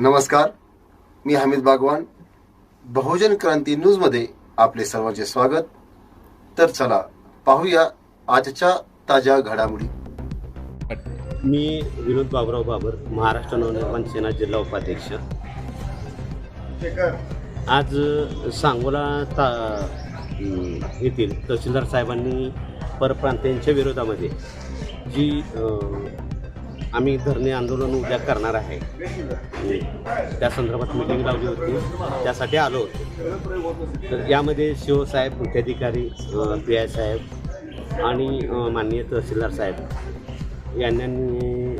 नमस्कार मी हमीद बागवान. बहुजन क्रांती न्यूजमध्ये आपले सर्वांचे स्वागत. तर चला पाहूया आजच्या ताज्या घडामोडी. मी विनोद बाबुराव बाबर महाराष्ट्र नवनिर्माण सेना जिल्हा उपाध्यक्ष. आज सांगोला ता येथील तहसीलदार साहेबांनी परप्रांतीयांच्या विरोधामध्ये जी आम्ही धरणे आंदोलन उद्या करणार आहे. त्या संदर्भात मिटिंग लावली होती. त्यासाठी आलो होतो. तर यामध्ये शिवसाहेब मुख्याधिकारी पी आय साहेब आणि माननीय तहसीलदार साहेब यांनी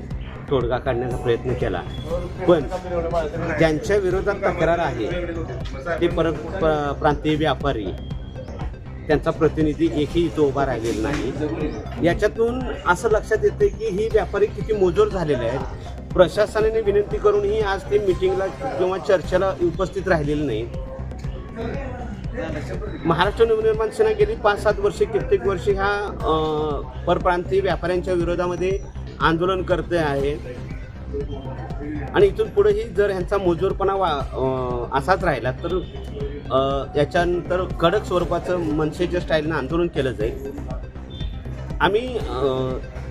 तोडगा काढण्याचा प्रयत्न केला. पण ज्यांच्या विरोधात तक्रार आहे ते परत प्रांतीय व्यापारी. त्यांचा प्रतिनिधी एकही इथं उभा राहिलेला नाही. याच्यातून असं लक्षात येतं की ही व्यापारी किती मोजोर झालेले आहेत. प्रशासनाने विनंती करूनही आज ते मिटिंगला किंवा चर्चेला उपस्थित राहिलेले नाहीत. महाराष्ट्र नवनिर्माण सेना गेली पाच सात वर्षे कित्येक वर्षे ह्या परप्रांतीय व्यापाऱ्यांच्या विरोधामध्ये आंदोलन करते आहे. आणि इथून पुढेही जर ह्यांचा मोजूरपणा वा असाच राहिला तर याच्यानंतर कडक स्वरूपाचं मनसेच्या स्टाईलनं आंदोलन केलं जाईल. आम्ही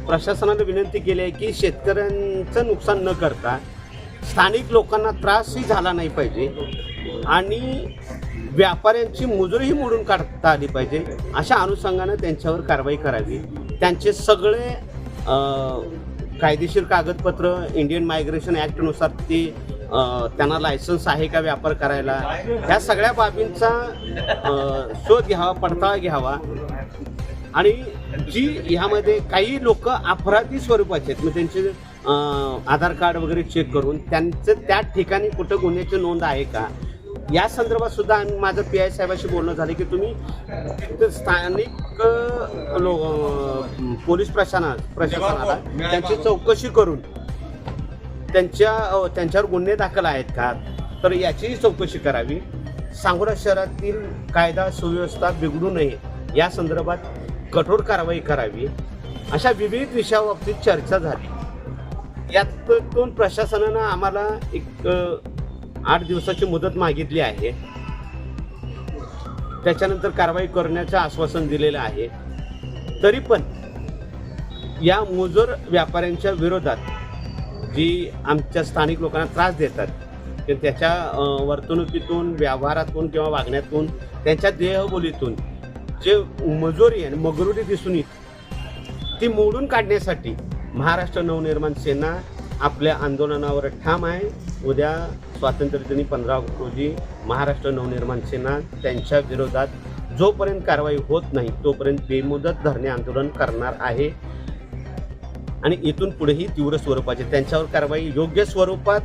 प्रशासनाला विनंती केली आहे की शेतकऱ्यांचं नुकसान न करता स्थानिक लोकांना त्रासही झाला नाही पाहिजे आणि व्यापाऱ्यांची मजुरीही मोडून काढता आली पाहिजे अशा अनुषंगानं त्यांच्यावर कारवाई करावी. त्यांचे सगळे कायदेशीर कागदपत्र इंडियन मायग्रेशन ॲक्टनुसार ते त्यांना लायसन्स आहे का व्यापार करायला? ह्या सगळ्या बाबींचा शोध घ्यावा पडताळा घ्यावा. आणि जी ह्यामध्ये काही लोक अपराधी स्वरूपाचे आहेत मग त्यांचे आधार कार्ड वगैरे चेक करून त्यांचं त्या ठिकाणी कुठं गुन्ह्याची नोंद आहे का? या संदर्भात सुद्धा आम्ही माझं पी आय साहेबाशी बोलणं झालं की तुम्ही स्थानिक पोलीस प्रशासना प्रशासनाला त्यांची चौकशी करून त्यांच्या त्यांच्यावर गुन्हे दाखल आहेत का? तर याचीही चौकशी करावी. सांगोला शहरातील कायदा सुव्यवस्था बिघडू नये या संदर्भात कठोर कारवाई करावी. अशा विविध विषयाबाबतीत चर्चा झाली. यातून प्रशासनानं आम्हाला एक आठ दिवसाची मुदत मागितली आहे. त्याच्यानंतर कारवाई करण्याचं आश्वासन दिलेलं आहे. तरी पण या मुजोर व्यापाऱ्यांच्या विरोधात जी आमच्या स्थानिक लोकांना त्रास देतात की त्याच्या वर्तणुकीतून व्यवहारातून किंवा वागण्यातून त्यांच्या देहबोलीतून जे मजुरी आणि मगरुरी दिसून येते ती मोडून काढण्यासाठी महाराष्ट्र नवनिर्माण सेना आपल्या आंदोलनावर ठाम आहे. उद्या स्वातंत्र्यदिनी पंधरा ऑगस्ट रोजी महाराष्ट्र नवनिर्माण सेना त्यांच्या विरोधात जोपर्यंत कारवाई होत नाही तोपर्यंत बेमुदत धरणे आंदोलन करणार आहे. आणि इथून पुढेही तीव्र स्वरूपाचे त्यांच्यावर कारवाई योग्य स्वरूपात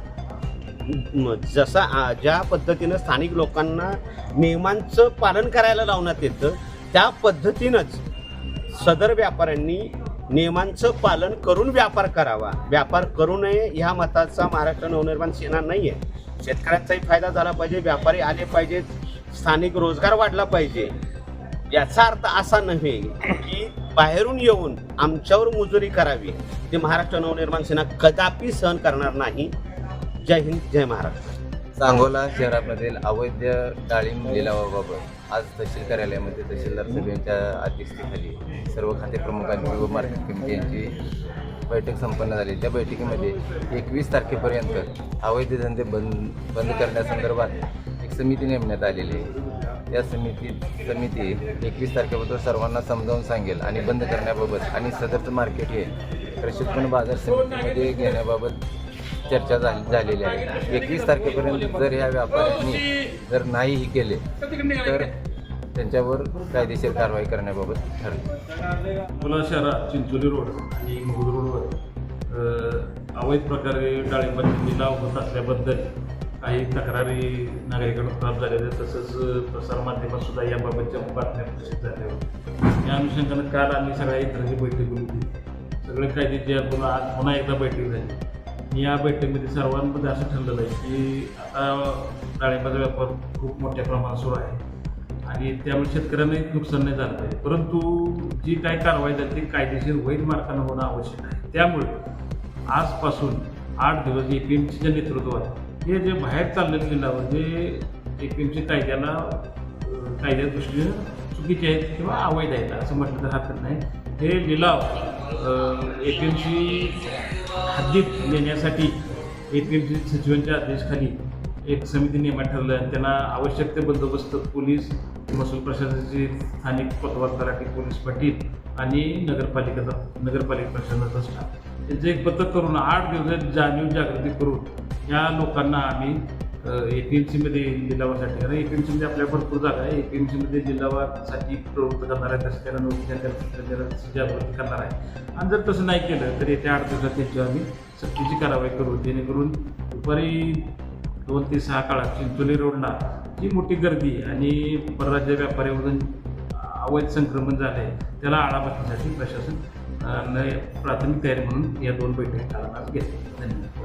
जसा ज्या पद्धतीनं स्थानिक लोकांना नियमांचं पालन करायला लावण्यात येतं त्या पद्धतीनंच सदर व्यापाऱ्यांनी नियमांचं पालन करून व्यापार करावा. व्यापार करू नये ह्या मताचा महाराष्ट्र नवनिर्माण सेना नाही आहे शेतकऱ्यांचाही फायदा झाला पाहिजे व्यापारी आले पाहिजेत स्थानिक रोजगार वाढला पाहिजे. याचा अर्थ असा नव्हे की बाहेरून येऊन आमच्यावर मुजुरी करावी. ते महाराष्ट्र नवनिर्माण सेना कदापि सहन करणार नाही. जय हिंद जय महाराष्ट्र. सांगोला शहरामधील अवैध डाळिंब लिलावाबाबत आज तहसील कार्यालयामध्ये तहसीलदार साहेब यांच्या अध्यक्षतेखाली सर्व खाते प्रमुखांची व मार्केट कमिटी यांची बैठक संपन्न झाली. त्या बैठकीमध्ये एकवीस तारखेपर्यंत अवैध धंदे बंद बंद करण्यासंदर्भात एक समिती नेमण्यात आलेली आहे. त्या समिती समिती एकवीस तारखेबद्दल सर्वांना समजावून सांगेल आणि बंद करण्याबाबत आणि सदरचं मार्केट हे प्रशिक्षण बाजार समितीमध्ये घेण्याबाबत चर्चा झाली झालेली आहे. एकवीस तारखेपर्यंत जर ह्या व्यापाऱ्यांनी जर नाहीही केले तर त्यांच्यावर कायदेशीर कारवाई करण्याबाबत ठरले. अकोला शहरात चिंचोली रोड आणि मुरुड रोडवर अवैध प्रकारे डाळिंबाचे लिलाव होत असल्याबद्दल काही तक्रारी नागरिकांना प्राप्त झालेल्या आहेत. तसंच प्रसारमाध्यमात सुद्धा याबाबतच्या बातम्या प्रसिद्ध झाल्या होत्या या अनुषंगानं काल आम्ही सगळ्या इतरांची बैठक बोलली होती सगळे कायदेचे पुन्हा आज पुन्हा एकदा बैठक झाली. या बैठकीमध्ये सर्वांमध्ये असं ठरलेलं आहे की आता डाळिंबाचा व्यापार खूप मोठ्या प्रमाणात सुरू आहे. आणि त्यामुळे शेतकऱ्यांनाही नुकसान नाही झालं पाहिजे. परंतु जी काय कारवाई झाली ती कायदेशीर वैध मार्गाने होणं आवश्यक आहे. त्यामुळे आजपासून आठ दिवस ए पी एमसीच्या नेतृत्वात हे जे बाहेर चाललेले लिलाव जे एपीएमसी कायद्याला कायद्या दृष्टीने चुकीचे आहेत किंवा अवैध आहेत असं म्हटलं तर हरकत नाही. हे लिलाव एपीएमसी हद्दीत नेण्यासाठी एपीएमसी सचिवांच्या आदेशाखाली एक समिती नेमण्यात ठरलं आणि त्यांना आवश्यक ते बंदोबस्त पोलीस महसूल प्रशासनाचे स्थानिक कोतवाल तलाठी पोलीस पाटील आणि नगरपालिकेचा नगरपालिका प्रशासनाचा स्टाफ यांचं एक पथक करून आठ दिवसात जाणीव जागृती करून या लोकांना आम्ही ए पी एम सीमध्ये लिलावासाठी कारण ए पी एम सीमध्ये आपल्या भरपूर जागा आहे. ए पी एम सीमध्ये लिलावासाठी प्रवृत्त करणार आहे तसं त्याला नोटीस जागृती करणार आहे. आणि जर तसं नाही केलं तर येत्या आठ दिवसात त्यांच्यावर आम्ही सक्तीची कारवाई करू. जेणेकरून दुपारी दोन ते सहा काळात चिंचोली रोडला जी मोठी गर्दी आणि परराज्य व्यापाऱ्यावरून अवैध संक्रमण झालं आहे त्याला आळा बसण्यासाठी प्रशासन प्राथमिक तयारी म्हणून या दोन बैठकी घेतल्या. धन्यवाद.